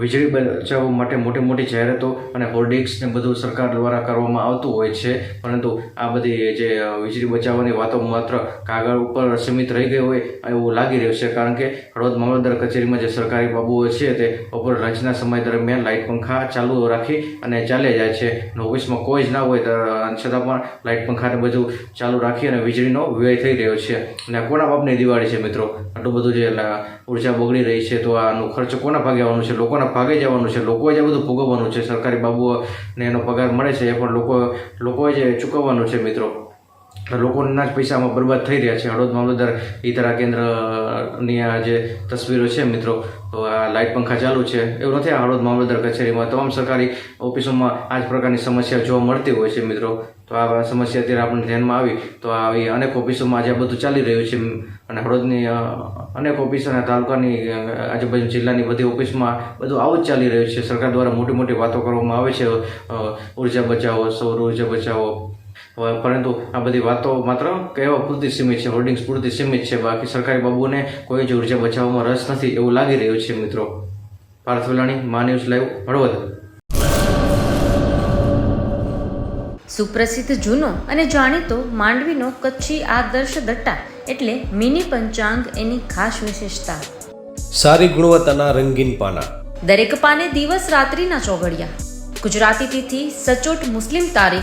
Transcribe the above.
વીજળી બચાવવા માટે મોટી મોટી જાહેરાતો અને હોર્ડિંગ્સને બધું સરકાર દ્વારા કરવામાં આવતું હોય છે. પરંતુ આ બધી જે વીજળી બચાવવાની વાતો માત્ર કાગળ ઉપર સીમિત રહી ગઈ હોય એવું લાગી રહ્યું છે. કારણ કે હળવદ મામલતદાર કચેરીમાં જે સરકારી બાબુઓ છે તે બપોર લંચના સમય દરમિયાન લાઇટ પંખા ચાલુ રાખી અને ચાલ્યા જાય છે. ઓફિસમાં કોઈ જ ના હોય છતાં પણ લાઇટ પંખાને બધું ચાલુ રાખી અને વીજળીનો વ્યય થઈ રહ્યો છે. અને કોના બાપની દિવાળી છે મિત્રો? આટલું બધું જે ઊર્જા બગડી રહી છે તો આનો ખર્ચ કોના ભાગે આવવાનું છે? લોકોના ભાગે જવાનું છે, લોકોએ જ આ બધું ભોગવવાનું છે, સરકારી બાબુઓને એનો પગાર મળે છે, એ પણ લોકો, લોકોએ જ ચૂકવવાનું છે મિત્રો. લોકોના જ પૈસામાં બરબાદ થઈ રહ્યા છે. હળવદ મામલતદાર ઈતરા કેન્દ્રની આ જે તસવીરો છે મિત્રો, તો આ લાઇટ પંખા ચાલુ છે. એવું નથી, આ હળવદ મામલતદાર કચેરીમાં તમામ સરકારી ઓફિસોમાં આ જ પ્રકારની સમસ્યા જોવા મળતી હોય છે મિત્રો. તો આ સમસ્યા અત્યારે આપણને ધ્યાનમાં આવી, તો આવી અનેક ઓફિસોમાં આજે બધું ચાલી રહ્યું છે. અને હળવદની અનેક ઓફિસ અને તાલુકાની આજુબાજુ જિલ્લાની બધી ઓફિસમાં બધું આવું જ ચાલી રહ્યું છે. સરકાર દ્વારા મોટી મોટી વાતો કરવામાં આવે છે. ઊર્જા બચાવો, સૌર ઊર્જા બચાવો પરંતુ આ બધી વાતો માત્ર કહેવા પૂરતી સીમિત છે હોર્ડિંગ્સ પૂરતી સીમિત છે. બાકી સરકારી બાબુને કોઈ જ ઊર્જા બચાવવામાં રસ નથી એવું લાગી રહ્યું છે મિત્રો. પાર્થ વેલાણી મા ન્યૂઝ લાઈવ હળવદ. સુપ્રસિદ્ધ જૂનો અને જાણીતો માંડવીનો કચ્છી આદર્શ દટ્ટા એટલે મિની પંચાંગ એની ખાસ વિશેષતા. સારી ગુણવત્તાના રંગીન પાના. દરેક પાને દિવસ રાત્રિના ચોઘડિયા. ગુજરાતી તિથિ સચોટ મુસ્લિમ તારીખ